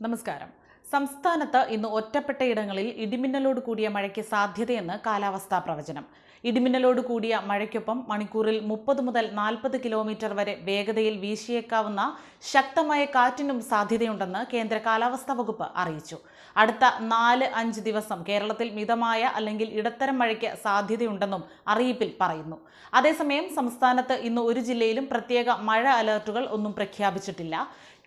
നമസ്കാരം. സംസ്ഥാനത്ത് ഇന്ന് ഒറ്റപ്പെട്ട ഇടങ്ങളിൽ ഇടിമിന്നലോട് കൂടിയ മഴയ്ക്ക് സാധ്യതയെന്ന് കാലാവസ്ഥാ പ്രവചനം. ഇടിമിന്നലോട് കൂടിയ മഴയ്ക്കൊപ്പം മണിക്കൂറിൽ മുപ്പത് മുതൽ നാൽപ്പത് കിലോമീറ്റർ വരെ വേഗതയിൽ വീശിയേക്കാവുന്ന ശക്തമായ കാറ്റിനും സാധ്യതയുണ്ടെന്ന് കേന്ദ്ര കാലാവസ്ഥാ വകുപ്പ് അറിയിച്ചു. അടുത്ത നാല് അഞ്ച് ദിവസം കേരളത്തിൽ മിതമായ അല്ലെങ്കിൽ ഇടത്തരം മഴയ്ക്ക് സാധ്യതയുണ്ടെന്നും അറിയിപ്പിൽ പറയുന്നു. അതേസമയം സംസ്ഥാനത്ത് ഇന്ന് ഒരു ജില്ലയിലും പ്രത്യേക മഴ അലർട്ടുകൾ ഒന്നും പ്രഖ്യാപിച്ചിട്ടില്ല.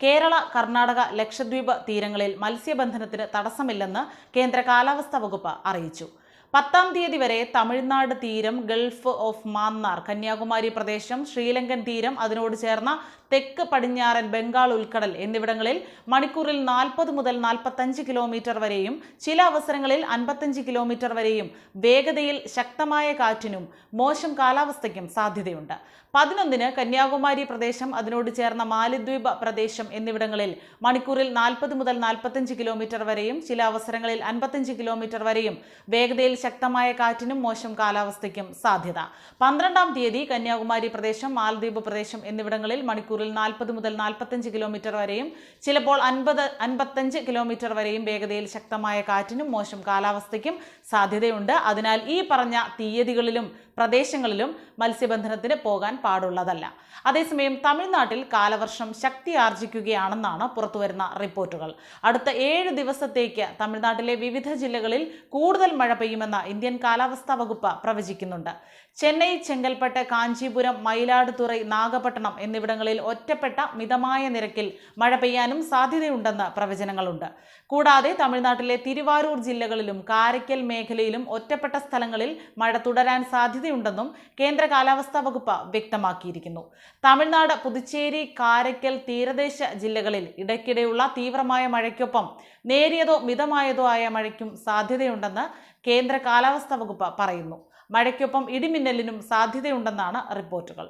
കേരള കർണാടക ലക്ഷദ്വീപ് തീരങ്ങളിൽ മത്സ്യബന്ധനത്തിന് തടസ്സമില്ലെന്ന് കേന്ദ്ര കാലാവസ്ഥാ വകുപ്പ് അറിയിച്ചു. പത്താം തീയതി വരെ തമിഴ്നാട് തീരം ഗൾഫ് ഓഫ് മാന്നാർ കന്യാകുമാരി പ്രദേശം ശ്രീലങ്കൻ തീരം അതിനോട് ചേർന്ന തെക്ക് പടിഞ്ഞാറൻ ബംഗാൾ ഉൾക്കടൽ എന്നിവിടങ്ങളിൽ മണിക്കൂറിൽ നാൽപ്പത് മുതൽ നാൽപ്പത്തഞ്ച് കിലോമീറ്റർ വരെയും ചില അവസരങ്ങളിൽ അൻപത്തഞ്ച് കിലോമീറ്റർ വരെയും വേഗതയിൽ ശക്തമായ കാറ്റിനും മോശം കാലാവസ്ഥയ്ക്കും സാധ്യതയുണ്ട്. പതിനൊന്നിന് കന്യാകുമാരി പ്രദേശം അതിനോട് ചേർന്ന മാലിദ്വീപ് പ്രദേശം എന്നിവിടങ്ങളിൽ മണിക്കൂറിൽ നാൽപ്പത് മുതൽ നാൽപ്പത്തഞ്ച് കിലോമീറ്റർ വരെയും ചില അവസരങ്ങളിൽ അൻപത്തഞ്ച് കിലോമീറ്റർ വരെയും വേഗതയിൽ ശക്തമായ കാറ്റിനും മോശം കാലാവസ്ഥയ്ക്കും സാധ്യത. പന്ത്രണ്ടാം തീയതി കന്യാകുമാരി പ്രദേശം മാലദ്വീപ് പ്രദേശം എന്നിവിടങ്ങളിൽ മണിക്കൂറിൽ നാൽപ്പത് മുതൽ നാൽപ്പത്തഞ്ച് കിലോമീറ്റർ വരെയും ചിലപ്പോൾ അൻപത് അൻപത്തഞ്ച് കിലോമീറ്റർ വരെയും വേഗതയിൽ ശക്തമായ കാറ്റിനും മോശം കാലാവസ്ഥയ്ക്കും സാധ്യതയുണ്ട്. അതിനാൽ ഈ പറഞ്ഞ തീയതികളിലും പ്രദേശങ്ങളിലും മത്സ്യബന്ധനത്തിന് പോകാൻ പാടുള്ളതല്ല. അതേസമയം തമിഴ്നാട്ടിൽ കാലവർഷം ശക്തി ആർജിക്കുകയാണെന്നാണ് പുറത്തുവരുന്ന റിപ്പോർട്ടുകൾ. അടുത്ത ഏഴ് ദിവസത്തേക്ക് തമിഴ്നാട്ടിലെ വിവിധ ജില്ലകളിൽ കൂടുതൽ മഴ പെയ്യുമെന്ന് ഇന്ത്യൻ കാലാവസ്ഥാ വകുപ്പ് പ്രവചിക്കുന്നുണ്ട്. ചെന്നൈ ചെങ്കൽപ്പെട്ട് കാഞ്ചീപുരം മയിലാടുതുറൈ നാഗപട്ടണം എന്നിവിടങ്ങളിൽ ഒറ്റപ്പെട്ട മിതമായ നിരക്കിൽ മഴ പെയ്യാനും സാധ്യതയുണ്ടെന്ന് പ്രവചനങ്ങളുണ്ട്. കൂടാതെ തമിഴ്നാട്ടിലെ തിരുവാരൂർ ജില്ലകളിലും കാരയ്ക്കൽ മേഖലയിലും ഒറ്റപ്പെട്ട സ്ഥലങ്ങളിൽ മഴ തുടരാൻ സാധ്യതയുണ്ടെന്നും കേന്ദ്ര കാലാവസ്ഥാ വകുപ്പ് വ്യക്തമാക്കിയിരിക്കുന്നു. തമിഴ്നാട് പുതുച്ചേരി കാരയ്ക്കൽ തീരദേശ ജില്ലകളിൽ ഇടയ്ക്കിടെയുള്ള തീവ്രമായ മഴയ്ക്കൊപ്പം നേരിയതോ മിതമായതോ ആയ മഴയ്ക്കും സാധ്യതയുണ്ടെന്ന് കേന്ദ്ര കാലാവസ്ഥാ വകുപ്പ് പറയുന്നു. മഴയ്ക്കൊപ്പം ഇടിമിന്നലിനും സാധ്യതയുണ്ടെന്നാണ് റിപ്പോർട്ടുകൾ.